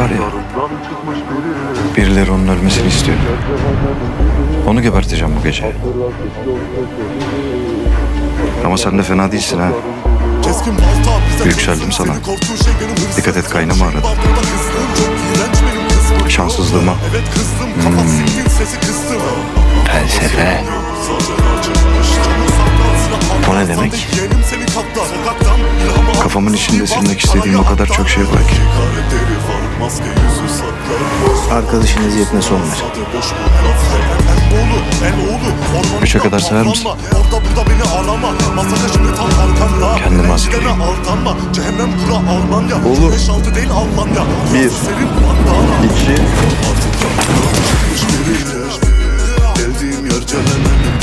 var ya. Birileri onun ölmesini istiyor. Onu geberteceğim bu gece. Ama sen de fena değilsin ha. Yükseldim sana. Dikkat et, kaynama kızım. Şanssızlığıma. Kıstım Felsefe. O ne demek? Kafamın içinde silmek istediğim o kadar çok şey var ki. Karakteri var, maske yüzü saklar. Arkadaşın eziyetine son ver. Üçe kadar mısın? avlanma. Orada burada beni arama. Masada şimdi tam arkanda. Kendimi hazırlayayım. aldanma. Cehennem bura Almanya. Oğlum. 5-6 değil Almanya. Bir. İki. Geldiğim yer cehennem